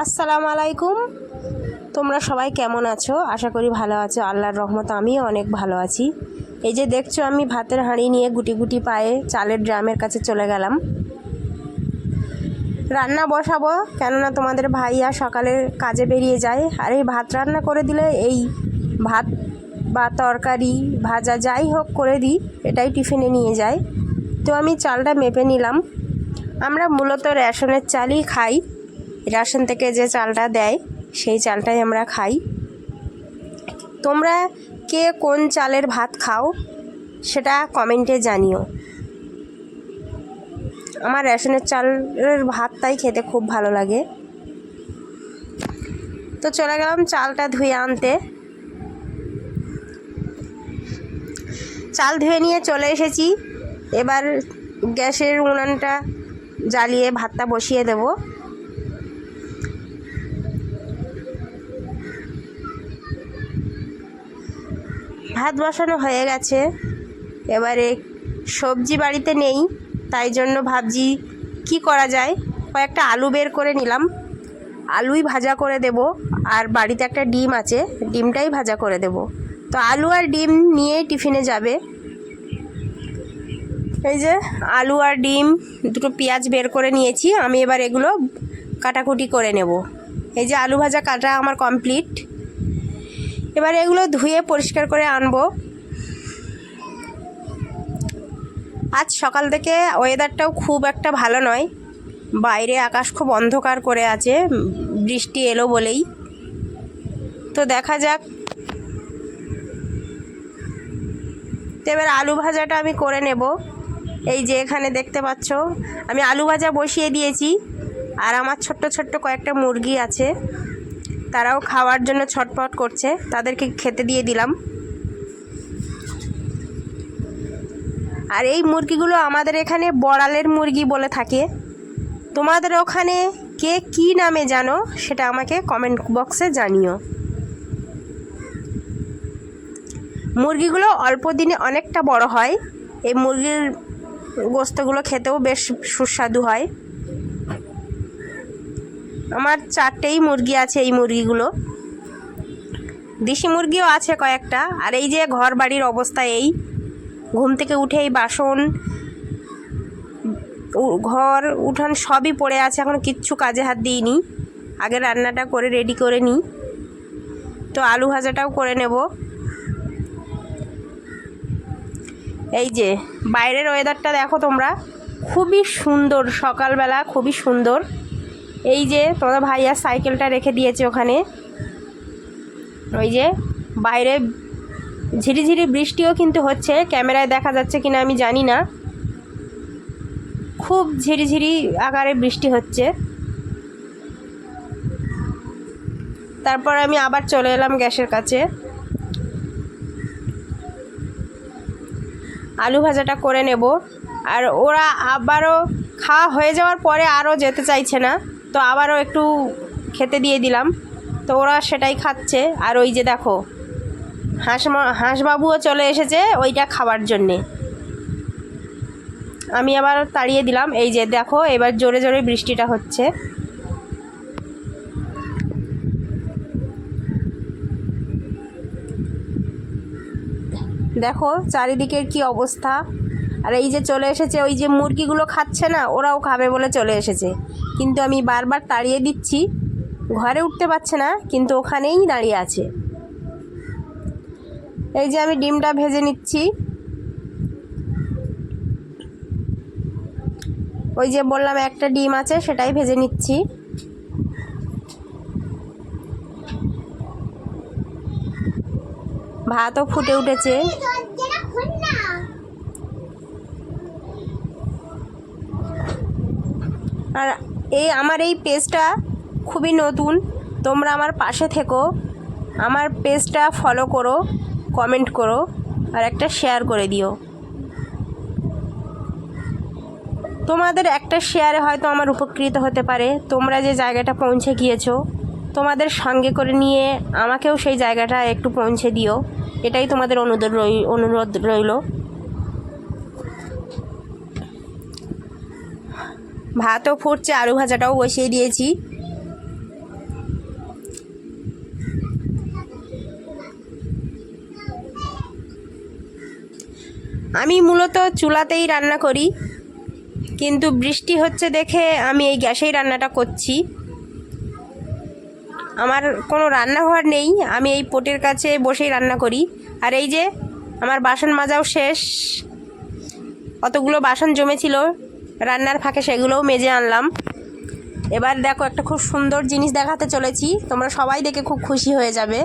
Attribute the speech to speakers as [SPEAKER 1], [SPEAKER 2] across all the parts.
[SPEAKER 1] আসসালামু আলাইকুম। তোমরা সবাই কেমন আছো? আশা করি ভালো আছো। আল্লাহর রহমত আমিও অনেক ভালো আছি। এই যে দেখছ, আমি ভাতের হাঁড়ি নিয়ে গুটি গুটি পায়ে চালের ড্রামের কাছে চলে গেলাম। রান্না বসাবো, কেননা তোমাদের ভাইয়া সকালে কাজে বেরিয়ে যায়। আর এই ভাত রান্না করে দিলে এই ভাত বা তরকারি, ভাজা যাই হোক করে দিই, এটাই টিফিনে নিয়ে যায়। তো আমি চালটা মেপে নিলাম। আমরা মূলত রেশনের চালই খাই। রেশন থেকে যে চালটা দেয়, সেই চালটাই আমরা খাই। তোমরা কে কোন চালের ভাত খাও, সেটা কমেন্টে জানিও। আমার রেশনের চালের ভাতটাই খেতে খুব ভালো লাগে। তো চলে গেলাম চালটা ধুয়ে আনতে। চাল ধুয়ে নিয়ে চলে এসেছি। এবার গ্যাসের উনানটা জ্বালিয়ে ভাতটা বসিয়ে দেবো। ভাত বসানো হয়ে গেছে। এবারে সবজি বাড়িতে নেই, তাই জন্য ভাবছি কি করা যায়? কয়েকটা আলু বের করে নিলাম। আলুই ভাজা করে দেব। আর বাড়িতে একটা ডিম আছে, ডিমটাই ভাজা করে দেব। তো আলু আর ডিম নিয়েই টিফিনে যাবে। এই যে আলু আর ডিম, দুটো পেঁয়াজ বের করে নিয়েছি। আমি এবার এগুলো কাটাকুটি করে নেব। এই যে আলু ভাজা কাটা আমার কমপ্লিট। এবার এগুলো ধুয়ে পরিষ্কার করে আনব। আজ সকাল থেকে ওয়েদারটাও খুব একটা ভালো নয়। বাইরে আকাশ খুব অন্ধকার করে আছে, বৃষ্টি এলো বলেই। তো দেখা যাক। এবার আলু ভাজাটা আমি করে নেব। এই যে এখানে দেখতে পাচ্ছ, আমি আলু ভাজা বসিয়ে দিয়েছি। আর আমার ছোট্ট ছোট্ট কয়েকটা মুরগি আছে। তারাও খাওয়ার জন্য ছটপট করছে। তাদেরকে খেতে দিয়ে দিলাম। আর এই মুরগিগুলো আমাদের এখানে বড়ালের মুরগি বলে থাকে। তোমাদের ওখানে কে কি নামে জানো? সেটা আমাকে কমেন্ট বক্সে জানিও। মুরগিগুলো অল্প দিনে অনেকটা বড় হয়। এই মুরগির গোস্তগুলো খেতেও বেশ সুস্বাদু হয়। আমার চারটেই মুরগি আছে এই মুরগিগুলো। দেশি মুরগিও আছে কয়েকটা। আর এই যে ঘর বাড়ির অবস্থা এই, ঘুম থেকে উঠে এই বাসন ঘর, উঠান সবই পড়ে আছে, এখন কিচ্ছু কাজে হাত দিইনি। আগে রান্নাটা করে রেডি করে নিই। তো আলু ভাজাটাও করে নেব। এই যে, বাইরের ওয়েদারটা দেখো তোমরা। খুবই সুন্দর সকালবেলা, খুবই সুন্দর। এই যে তোমাদের ভাইয়া সাইকেলটা রেখে দিয়েছে ওখানে। ওই যে বাইরে ঝিরিঝিরি বৃষ্টিও কিন্তু হচ্ছে, ক্যামেরায় দেখা যাচ্ছে কিনা আমি জানি না। খুব ঝিরিঝিরি আকারে বৃষ্টি হচ্ছে। তারপর আমি আবার চলে এলাম গ্যাসের কাছে। আলু ভাজাটা করে নেব। আর ওরা আবারও খাওয়া হয়ে যাওয়ার পরে আরও যেতে চাইছে না। তো আবারও একটু খেতে দিয়ে দিলাম। তো ওরা সেটাই খাচ্ছে। আর ওই যে দেখো, হাঁস হাঁসবাবুও চলে এসেছে ওইটা খাবার জন্যে। আমি আবার তাড়িয়ে দিলাম। এই যে দেখো, এবার জোরে জোরে বৃষ্টিটা হচ্ছে। দেখো, চারিদিকের কি অবস্থা। আর এই যে চলে এসেছে, ওই যে মুরগিগুলো খাচ্ছে না, ওরাও খাবে বলে চলে এসেছে। কিন্তু আমি বারবার তাড়িয়ে দিচ্ছি, ঘরে উঠতে পারছে না, কিন্তু ওখানেই দাঁড়িয়ে আছে। এই যে আমি ডিমটা ভেজে নিচ্ছি। ওই যে বললাম একটা ডিম আছে, সেটাই ভেজে নিচ্ছি। ভাতও ফুটে উঠেছে। আর এই আমার এই পেজটা খুবই নতুন। তোমরা আমার পাশে থেকো। আমার পেজটা ফলো করো কমেন্ট করো, আর একটা শেয়ার করে দিও। তোমাদের একটা শেয়ারে হয়তো আমার উপকৃত হতে পারে। তোমরা যে জায়গাটা পৌঁছে গিয়েছো, তোমাদের সঙ্গে করে নিয়ে আমাকেও সেই জায়গাটা একটু পৌঁছে দিও। এটাই তোমাদের অনুরোধ রই অনুরোধ রইল। ভাতও ফুটছে, আলু ভাজাটাও বসিয়ে দিয়েছি। আমি মূলত চুলাতেই রান্না করি, কিন্তু বৃষ্টি হচ্ছে দেখে আমি এই গ্যাসেই রান্নাটা করছি। আমার কোনো রান্নাঘর নেই, আমি এই পোটের কাছে বসেই রান্না করি। আর এই যে, আমার বাসন মাজাও শেষ, অতগুলো বাসন জমেছিল। রান্নার ফাঁকে সেগুলোও মেজে আনলাম। এবার দেখো একটা খুব সুন্দর জিনিস দেখাতে চলেছি। তোমরা সবাই দেখে খুব খুশি হয়ে যাবে।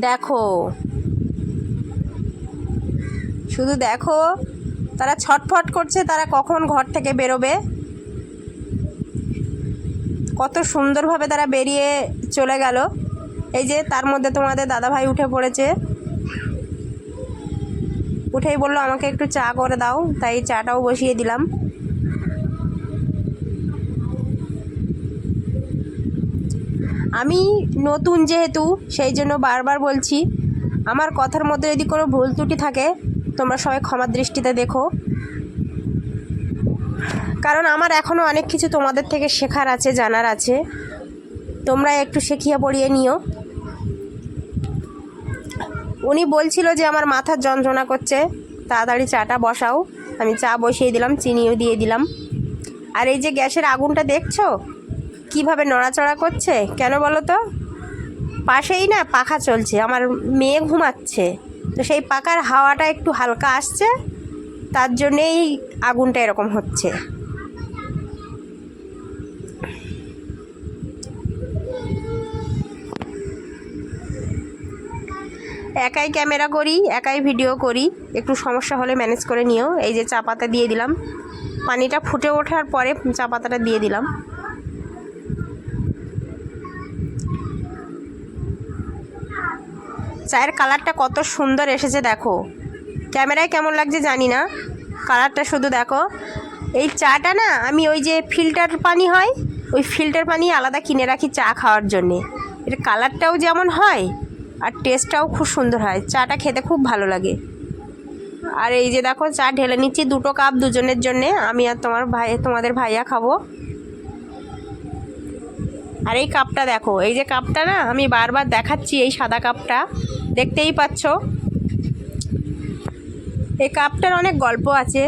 [SPEAKER 1] দেখো। শুধু দেখো, তারা ছটফট করছে, তারা কখন ঘর থেকে বেরোবে? কত সুন্দরভাবে তারা বেরিয়ে চলে গেল। এই যে, তার মধ্যে তোমাদের দাদাভাই উঠে পড়েছে। উঠেই বলল, আমাকে একটু চা করে দাও। তাই চাটাও বসিয়ে দিলাম। আমি নতুন যেহেতু, সেই জন্য বারবার বলছি, আমার কথার মধ্যে যদি কোনো ভুল ত্রুটি থাকে, তোমরা সবাই ক্ষমার দৃষ্টিতে দেখো। কারণ আমার এখনও অনেক কিছু তোমাদের থেকে শেখার আছে, জানার আছে। তোমরা একটু শেখিয়ে পড়িয়ে নিও। উনি বলছিল যে আমার মাথার যন্ত্রণা করছে, তাড়াতাড়ি চাটা বসাও। আমি চা বসিয়ে দিলাম, চিনিও দিয়ে দিলাম। আর এই যে গ্যাসের আগুনটা দেখছ? কীভাবে নড়াচড়া করছে? কেন বলো তো? পাশেই না পাখা চলছে, আমার মেয়ে ঘুমাচ্ছে। তো সেই পাখার হাওয়াটা একটু হালকা আসছে, তার জন্যেই আগুনটা এরকম হচ্ছে। একাই ক্যামেরা করি, একাই ভিডিও করি। একটু সমস্যা হলে ম্যানেজ করে নিও। এই যে চা পাতা দিয়ে দিলাম। পানিটা ফুটে ওঠার পরে চা পাতাটা দিয়ে দিলাম। চায়ের কালারটা কত সুন্দর এসেছে দেখো। ক্যামেরায় কেমন লাগছে জানি না। কালারটা শুধু দেখো। এই চাটা না, আমি ওই যে ফিল্টার পানি হয়, ওই ফিল্টার পানি আলাদা কিনে রাখি চা খাওয়ার জন্যে। এর কালারটাও যেমন হয় আর টেস্টটাও খুব সুন্দর হয়। চাটা খেতে খুব ভালো লাগে। আর এই যে দেখো, চা ঢেলে নিচ্ছি দুটো কাপ দুজনের জন্যে। আমি আর তোমার ভাই, তোমাদের ভাইয়া খাব। আর এই কাপটা দেখো, এই যে কাপটা না, আমি বারবার দেখাচ্ছি এই সাদা কাপটা। দেখতেই পাচ্ছ? এই কাপটার অনেক গল্প আছে।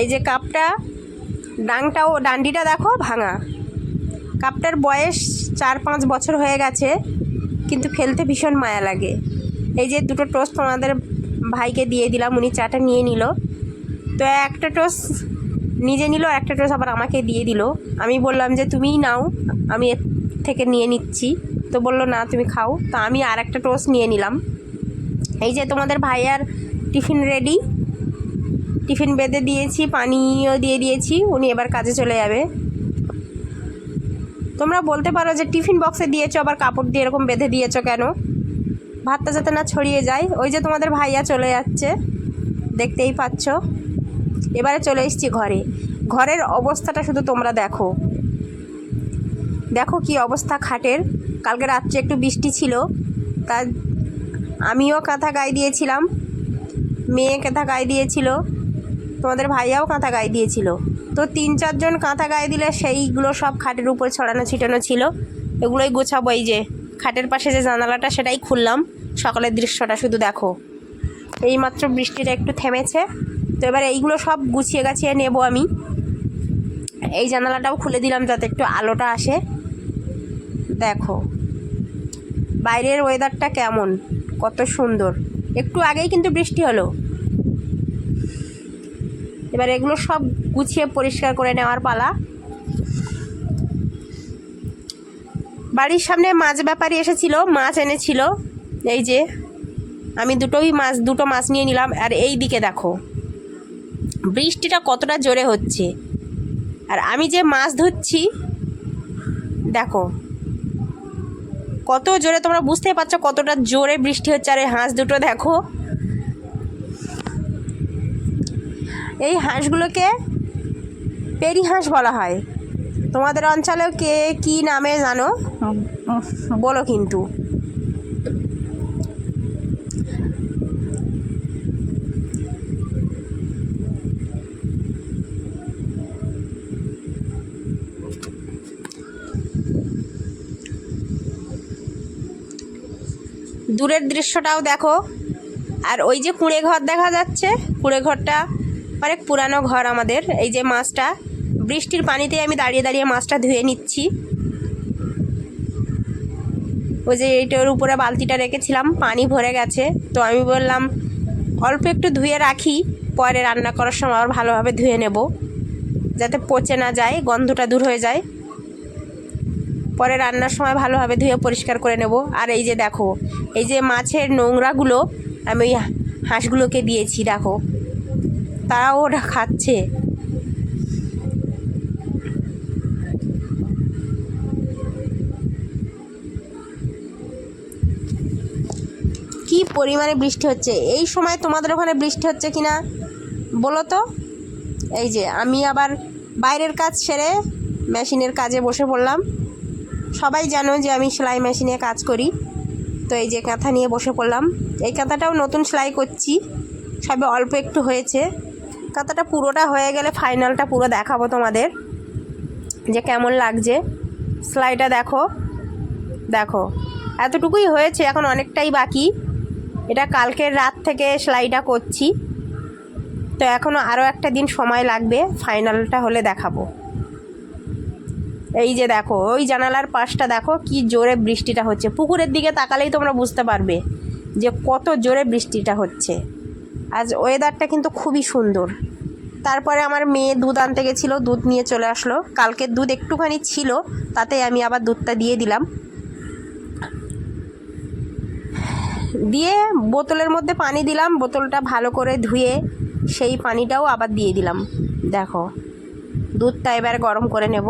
[SPEAKER 1] এই যে কাপটা, ডাংটাও, ডান্ডিটা দেখো ভাঙা। কাপটার বয়স চার পাঁচ বছর হয়ে গেছে। কিন্তু ফেলতে ভীষণ মায়া লাগে। এই যে দুটো টোস্ট তোমাদের ভাইকে দিয়ে দিলাম, উনি চাটা নিয়ে নিল। তো একটা টোস্ট নিজে নিল, একটা টোস্ট আবার আমাকে দিয়ে দিল। আমি বললাম যে, তুমিই নাও, আমি এর থেকে নিয়ে নিচ্ছি। তো বলল, না, তুমি খাও। তো আমি আর একটা টোস্ট নিয়ে নিলাম। এই যে তোমাদের ভাইয়ার টিফিন রেডি টিফিন বেঁধে দিয়েছি পানিও দিয়ে দিয়েছি, উনি এবার কাজে চলে যাবে। তোমরা বলতে পারো যে টিফিন বক্সে দিয়েছ, আবার কাপড় দিয়ে এরকম বেঁধে দিয়েছ কেন? ভাতটা যাতে না ছড়িয়ে যায়। ওই যে তোমাদের ভাইয়া চলে যাচ্ছে, দেখতেই পাচ্ছ। এবারে চলে এসছি ঘরে। ঘরের অবস্থাটা শুধু তোমরা দেখো। দেখো কি অবস্থা খাটের। কালকে রাত্রে একটু বৃষ্টি ছিল, তা আমিও কাঁথা গায়ে দিয়েছিলাম, মেয়ে কাঁথা গায়ে দিয়েছিল, তোমাদের ভাইয়াও কাঁথা গায়ে দিয়েছিল। তো তিন চারজন কাঁথা গায়ে দিলে সেইগুলো সব খাটের উপর ছড়ানো ছিটানো ছিল। এগুলোই গোছাবো এই যে। খাটের পাশে যে জানালাটা, সেটাই খুললাম। সকালের দৃশ্যটা শুধু দেখো। এইমাত্র বৃষ্টিটা একটু থেমেছে। তো এবার এইগুলো সব গুছিয়ে গাছিয়ে নেব আমি। এই জানালাটাও খুলে দিলাম যাতে একটু আলোটা আসে। দেখো। বাইরের ওয়েদারটা কেমন? কত সুন্দর। একটু আগেই কিন্তু বৃষ্টি হলো। এবার এগুলো সব গুছিয়ে পরিষ্কার করে নেওয়ার পালা। বাড়ির সামনে মাছ ব্যাপারী এসেছিল, মাছ এনেছিল। এই যে, আমি দুটোই মাছ, দুটো মাছ নিয়ে নিলাম, আর এই দিকে দেখো। বৃষ্টিটা কতটা জোরে হচ্ছে। আর আমি যে মাছ ধরছি, দেখো, কত জোরে তোমরা বুঝতেই পারছ কতটা জোরে বৃষ্টি হচ্ছে, আর এই হাঁস দুটো দেখো। এই হাঁসগুলোকে পেরি হাঁস বলা হয়। তোমাদের অঞ্চলেও কে, কী নামে জানো? বলো কিন্তু। দূরের দৃশ্যটাও দেখো। আর ওই যে কুঁড়ে ঘর দেখা যাচ্ছে কুঁড়ে ঘরটা অনেক পুরানো ঘর আমাদের। এই যে মাছটা, বৃষ্টির পানিতে আমি দাঁড়িয়ে দাঁড়িয়ে মাছটা ধুয়ে নিচ্ছি। ওই যে এইটার উপরে বালতিটা রেখেছিলাম, পানি ভরে গেছে। তো আমি বললাম, অল্প একটু ধুয়ে রাখি, পরে রান্না করার সময় আবার ভালোভাবে ধুয়ে নেব। যাতে পচে না যায়, গন্ধটা দূর হয়ে যায়। পরে রান্নার সময় ভালোভাবে ধুয়ে পরিষ্কার করে নেব। আর এই যে দেখো, এই যে মাছের নোংরাগুলো, আমি হাঁসগুলোকে দিয়েছি, দেখো। তারাও ওটা খাচ্ছে। কি পরিমাণে বৃষ্টি হচ্ছে? এই সময় তোমাদের ওখানে বৃষ্টি হচ্ছে কি না বলো তো? এই যে, আমি আবার বাইরের কাজ সেরে মেশিনের কাজে বসে পড়লাম। সবাই জানো যে আমি সেলাই মেশিনে কাজ করি। তো এই যে কাঁথা নিয়ে বসে পড়লাম। এই কাঁথাটাও নতুন সেলাই করছি। সবে অল্প একটু হয়েছে। কাঁথাটা পুরোটা হয়ে গেলে ফাইনালটা পুরো দেখাবো তোমাদের। যে কেমন লাগছে। সেলাইটা দেখো। দেখো। এতটুকুই হয়েছে, এখন অনেকটাই বাকি। এটা কালকের রাত থেকে সেলাইটা করছি। তো এখনও আরও একটা দিন সময় লাগবে, ফাইনালটা হলে দেখাবো। এই যে দেখো, ওই জানালার পাশটা দেখো, কি জোরে বৃষ্টিটা হচ্ছে। পুকুরের দিকে তাকালেই তোমরা বুঝতে পারবে যে কত জোরে বৃষ্টিটা হচ্ছে। আজ ওয়েদারটা কিন্তু খুবই সুন্দর। তারপরে আমার মেয়ে দুধ আনতে গেছিল, দুধ নিয়ে চলে আসলো। কালকের দুধ একটুখানি ছিল, তাতে আমি আবার দুধটা দিয়ে দিলাম। দিয়ে বোতলের মধ্যে পানি দিলাম, বোতলটা ভালো করে ধুয়ে সেই পানিটাও আবার দিয়ে দিলাম। দেখো, দুধটা এবার গরম করে নেব।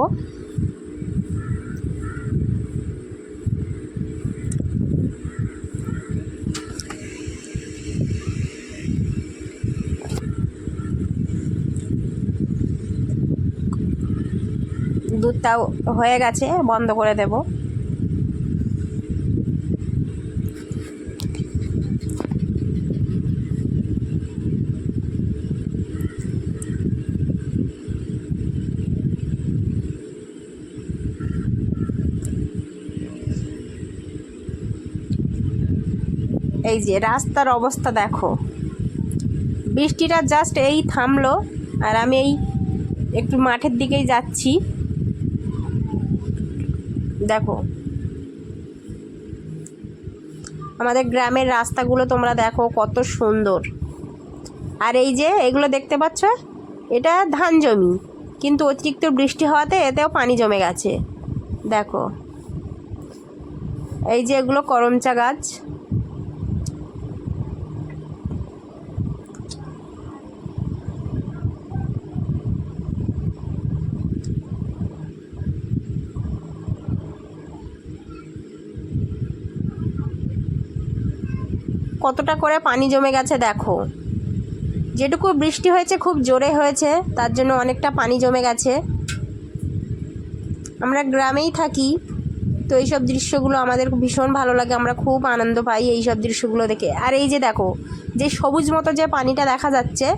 [SPEAKER 1] দুধটাও হয়ে গেছে, বন্ধ করে দেব। এই যে রাস্তার অবস্থা দেখো। বৃষ্টিটা জাস্ট এই থামলো, আর আমি এই একটু মাঠের দিকেই যাচ্ছি। দেখো। আমাদের গ্রামের রাস্তাগুলো তোমরা দেখো কত সুন্দর। আর এই যে, এগুলো দেখতে পাচ্ছ? এটা ধান জমি। কিন্তু অতিরিক্ত বৃষ্টি হওয়াতে এতেও পানি জমে গেছে। দেখো। এই যে এগুলো করমচা গাছ। কতটা করে পানি জমে গেছে দেখো। যেটুকু বৃষ্টি হয়েছে, খুব জোরে হয়েছে, তার জন্য অনেকটা পানি জমে গেছে। আমরা গ্রামেই থাকি, তো এইসব দৃশ্যগুলো আমাদের ভীষণ ভালো লাগে, আমরা খুব আনন্দ পাই এই সব দৃশ্যগুলো দেখে। আর এই যে দেখো, যে সবুজ মতো যে পানিটা দেখা যাচ্ছে,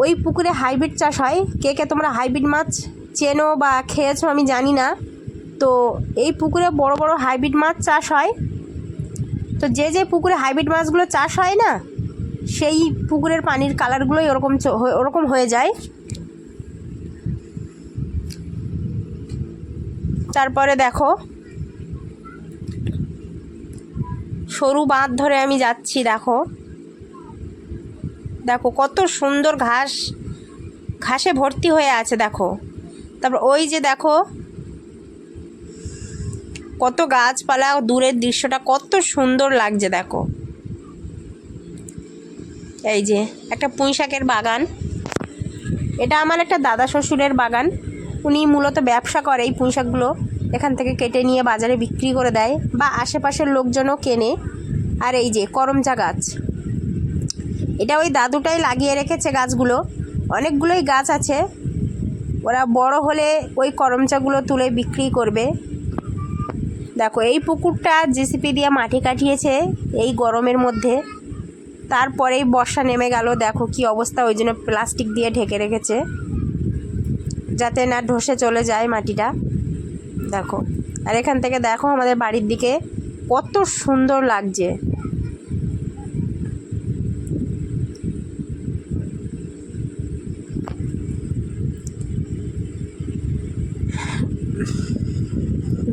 [SPEAKER 1] ওই পুকুরে হাইব্রিড চাষ হয়। কে কে তোমরা হাইব্রিড মাছ চেনো বা খেয়েছো আমি জানি না। তো এই পুকুরে বড় বড় হাইব্রিড মাছ চাষ হয়। তো যে যে পুকুরে হাইব্রিড মাছগুলো চাষ হয় না, সেই পুকুরের পানির কালারগুলোই ওরকম ওরকম হয়ে যায়। তারপরে দেখো, সরু বাঁধ ধরে আমি যাচ্ছি, দেখো। দেখো কত সুন্দর ঘাস, ঘাসে ভর্তি হয়ে আছে, দেখো। তারপর ওই যে দেখো কত গাছপালা দূরের দৃশ্যটা কত সুন্দর লাগছে, দেখো। এই যে, একটা পুঁই শাকের বাগান। এটা আমার একটা দাদা শ্বশুরের বাগান। উনি মূলত ব্যবসা করে এই পুঁই শাকগুলো। এখান থেকে কেটে নিয়ে বাজারে বিক্রি করে দেয় বা আশেপাশের লোকজনও কেনে। আর এই যে, করমচা গাছ। এটা ওই দাদুটাই লাগিয়ে রেখেছে গাছগুলো। অনেকগুলোই গাছ আছে। ওরা বড় হলে ওই করমচাগুলো তুলে বিক্রি করবে। দেখো, এই পুকুরটা জেসিপি দিয়ে মাটি কাটিয়েছে এই গরমের মধ্যে। তারপরেই বর্ষা নেমে গেল, দেখো কি অবস্থা, ওই জন্য প্লাস্টিক দিয়ে ঢেকে রেখেছে। যাতে না ধসে চলে যায় মাটিটা। দেখো, আর এখান থেকে দেখো আমাদের বাড়ির দিকে কত সুন্দর লাগছে।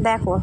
[SPEAKER 1] দেখো